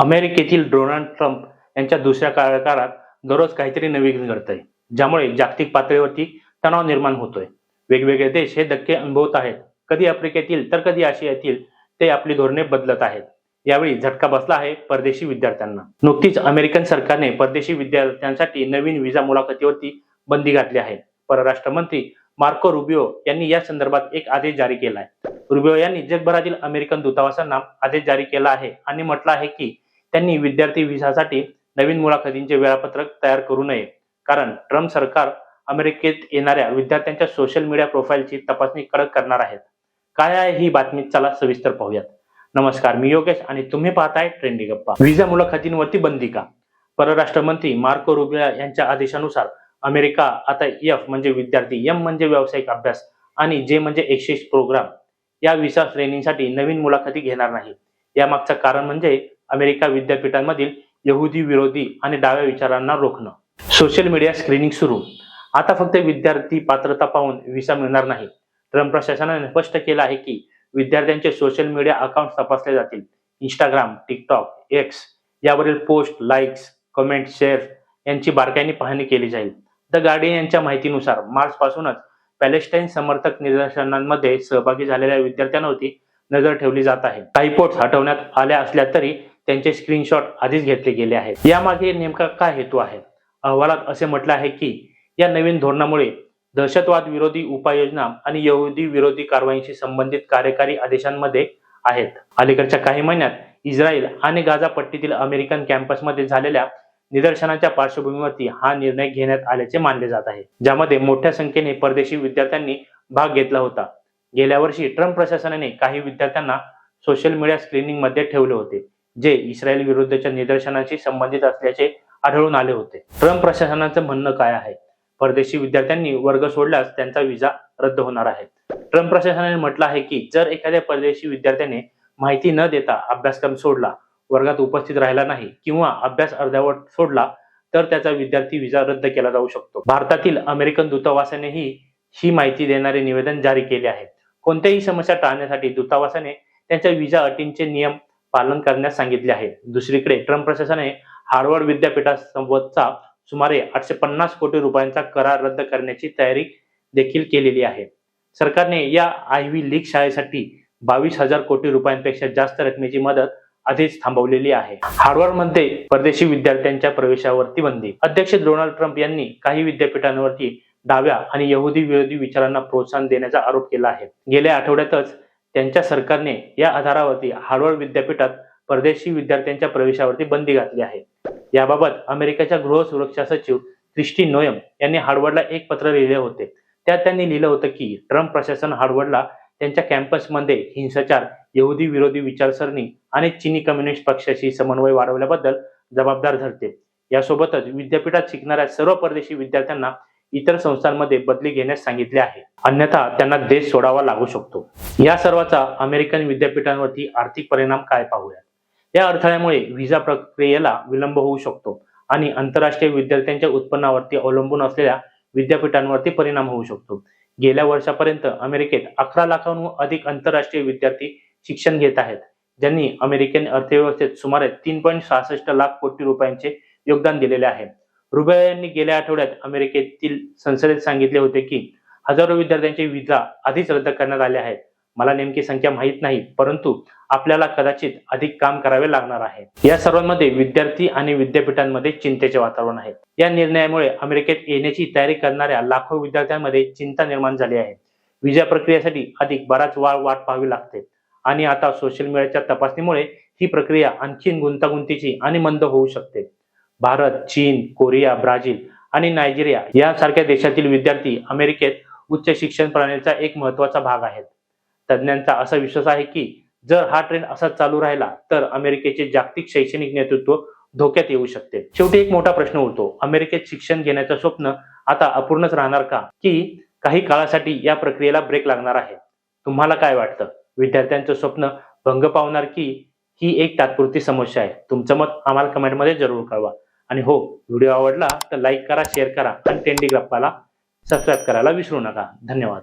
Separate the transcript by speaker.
Speaker 1: अमेरिकेतील Donald Trump यांच्या दुसऱ्या कार्यकाळात दररोज काहीतरी नवीन घडतंय ज्यामुळे जागतिक पातळीवरती तणाव निर्माण होतोय. वेगवेगळे देश हे धक्के अनुभवत आहेत. कधी आफ्रिकेतील तर कधी आशियातील ते आपली धोरणे बदलत आहेत. यावेळी झटका बसला आहे परदेशी विद्यार्थ्यांना. नुकतीच अमेरिकन सरकारने परदेशी विद्यार्थ्यांसाठी नवीन विजा मुलाखतीवरती बंदी घातली आहे. परराष्ट्र मंत्री मार्को रुबिओ यांनी या संदर्भात एक आदेश जारी केला आहे रुबिओ यांनी जगभरातील अमेरिकन दूतावासांना आदेश जारी केला आहे आणि म्हटलं आहे की त्यांनी विद्यार्थी व्हिसासाठी नवीन मुलाखतींचे वेळापत्रक तयार करू नये. कारण ट्रम्प सरकार अमेरिकेत येणाऱ्या विद्यार्थ्यांच्या सोशल मीडिया प्रोफाईलची तपासणी कडक करणार आहेत. काय आहे ही बातमी? चला सविस्तर पाहूयात. नमस्कार मी योगेश आणि तुम्ही पाहताय ट्रेंडी गप्पा. व्हिसा मुलाखतींवरती बंदी का? परराष्ट्र मंत्री मार्को रुबिया यांच्या आदेशानुसार अमेरिका आता एफ म्हणजे विद्यार्थी एम म्हणजे व्यावसायिक अभ्यास आणि जे म्हणजे एक्सचेंज प्रोग्राम या विसा श्रेणींसाठी नवीन मुलाखती घेणार नाही. यामागचं कारण म्हणजे अमेरिका विद्यापीठांमधील यहुदी विरोधी आणि डाव्या विचारांना रोखणं. सोशल मीडिया स्क्रीनिंग सुरू. आता फक्त विद्यार्थी पात्रता पाहून व्हिसा मिळणार नाही. ट्रम्प प्रशासनाने स्पष्ट केलं आहे की विद्यार्थ्यांचे सोशल मीडिया अकाउंट तपासले जातील. इंस्टाग्राम टिकटॉक एक्स यावरील पोस्ट लाईक्स कमेंट शेअर यांची बारकाईने पाहणी केली जाईल. द गार्डियन यांच्या माहितीनुसार मार्च पासूनच पॅलेस्टाईन समर्थक निदर्शनांमध्ये सहभागी झालेल्या विद्यार्थ्यांवरती नजर ठेवली जात आहे. काही पोट्स हटवण्यात आल्या असल्या तरी त्यांचे स्क्रीनशॉट आधीच घेतले गेले आहेत. यामागे नेमका काय हेतू आहे? अहवालात असे म्हटलं आहे की या नवीन धोरणामुळे दहशतवाद विरोधी उपाययोजना आणि यहुदी विरोधी कारवाईशी संबंधित कार्यकारी आदेशांमध्ये आहेत. अलीकडच्या काही महिन्यात इस्रायल आणि गाझा पट्टीतील अमेरिकन कॅम्पसमध्ये झालेल्या निदर्शनाच्या पार्श्वभूमीवरती हा निर्णय घेण्यात आल्याचे मानले जात आहे. ज्यामध्ये मोठ्या संख्येने परदेशी विद्यार्थ्यांनी भाग घेतला होता. गेल्या वर्षी ट्रम्प प्रशासनाने काही विद्यार्थ्यांना सोशल मीडिया स्क्रीनिंगमध्ये ठेवले होते. जे इस्रायल विरुद्धच्या निदर्शनाशी संबंधित असल्याचे आढळून आले होते. ट्रम्प प्रशासनाचं म्हणणं काय आहे? परदेशी विद्यार्थ्यांनी वर्ग सोडल्यास त्यांचा विजा रद्द होणार आहे. ट्रम्प प्रशासनाने म्हटलं आहे की जर एखाद्या परदेशी विद्यार्थ्याने माहिती न देता अभ्यासक्रम सोडला वर्गात उपस्थित राहिला नाही किंवा अभ्यास अर्ध्यावट सोडला तर त्याचा विद्यार्थी विजा रद्द केला जाऊ शकतो. भारतातील अमेरिकन दूतावासानेही ही माहिती देणारे निवेदन जारी केले आहे कोणत्याही समस्या टाळण्यासाठी दूतावासाने त्यांच्या विजा अटींचे नियम पालन करण्यास सांगितले आहे. दुसरीकडे ट्रम्प प्रशासनाने हार्वर्ड विद्यापीठासोबतचा सुमारे आठशे पन्नास कोटी रुपयांचा करार रद्द करण्याची तयारी देखील केलेली आहे. सरकारने या आयव्ही लीग शाळेसाठी बावीस हजार कोटी रुपयांपेक्षा जास्त रकमेची मदत आधीच थांबवलेली आहे. हार्वर्डमध्ये परदेशी विद्यार्थ्यांच्या प्रवेशावरती बंदी. अध्यक्ष डोनाल्ड ट्रम्प यांनी काही विद्यापीठांवरती डाव्या आणि यहुदी विरोधी विचारांना प्रोत्साहन देण्याचा आरोप केला आहे. गेल्या आठवड्यातच त्यांच्या सरकारने या आधारावरती हार्वर्ड विद्यापीठात परदेशी विद्यार्थ्यांच्या प्रवेशावरती बंदी घातली आहे. याबाबत अमेरिकेच्या गृह सुरक्षा सचिव क्रिस्टी नोयम यांनी हार्वर्डला एक पत्र लिहिले होते. त्यात त्यांनी लिहिलं होतं की ट्रम्प प्रशासन हार्वर्डला त्यांच्या कॅम्पसमध्ये हिंसाचार यहुदी विरोधी विचारसरणी आणि चीनी कम्युनिस्ट पक्षाशी समन्वय वाढवल्याबद्दल जबाबदार धरते. यासोबतच विद्यापीठात शिकणाऱ्या सर्व परदेशी विद्यार्थ्यांना इतर संस्थांमध्ये बदली घेण्यास सांगितले आहे. अन्यथा त्यांना देश सोडावा लागू शकतो. या सर्वाचा अमेरिकन विद्यापीठांवरती आर्थिक परिणाम काय पाहूया या अडथळ्यामुळे व्हिसा प्रक्रियेला विलंब होऊ शकतो आणि आंतरराष्ट्रीय विद्यार्थ्यांच्या उत्पन्नावरती अवलंबून असलेल्या विद्यापीठांवरती परिणाम होऊ शकतो. गेल्या वर्षापर्यंत अमेरिकेत अकरा लाखांहून अधिक आंतरराष्ट्रीय विद्यार्थी शिक्षण घेत आहेत ज्यांनी अमेरिकन अर्थव्यवस्थेत सुमारे तीन पॉईंट सहासष्ट लाख कोटी रुपयांचे योगदान दिलेले आहे. रुबिया यांनी गेल्या आठवड्यात अमेरिकेतील संसदेत सांगितले होते की हजारो विद्यार्थ्यांचे विजा आधीच रद्द करण्यात आले आहेत. मला नेमकी संख्या माहीत नाही परंतु आपल्याला कदाचित अधिक काम करावे लागणार आहे. या सर्वांमध्ये विद्यार्थी आणि विद्यापीठांमध्ये चिंतेचे वातावरण आहे. या निर्णयामुळे अमेरिकेत येण्याची तयारी करणाऱ्या लाखो विद्यार्थ्यांमध्ये चिंता निर्माण झाली आहे. विजा प्रक्रियेसाठी अधिक बराच वाळ वाट पाहावी लागते. आणि आता सोशल मीडियाच्या तपासणीमुळे ही प्रक्रिया आणखीन गुंतागुंतीची आणि मंद होऊ शकते. भारत चीन कोरिया ब्राझील आणि नायजेरिया यासारख्या देशातील विद्यार्थी अमेरिकेत उच्च शिक्षण प्रणालीचा एक महत्त्वाचा भाग आहेत. तज्ज्ञांचा असा विश्वास आहे की जर हा ट्रेंड असाच चालू राहिला तर अमेरिकेचे जागतिक शैक्षणिक नेतृत्व धोक्यात येऊ शकते. शेवटी एक मोठा प्रश्न उरतो. अमेरिकेत शिक्षण घेण्याचं स्वप्न आता अपूर्णच राहणार का? की काही काळासाठी या प्रक्रियेला ब्रेक लागणार आहे. तुम्हाला काय वाटतं? विद्यार्थ्यांचं स्वप्न भंग पावणार की ही एक तात्पुरती समस्या आहे? तुमचं मत आम्हाला कमेंटमध्ये जरूर कळवा. आणि हो व्हिडिओ आवडला तर लाईक करा शेअर करा आणि टेंडी गप्पाला सबस्क्राईब करायला विसरू नका. धन्यवाद.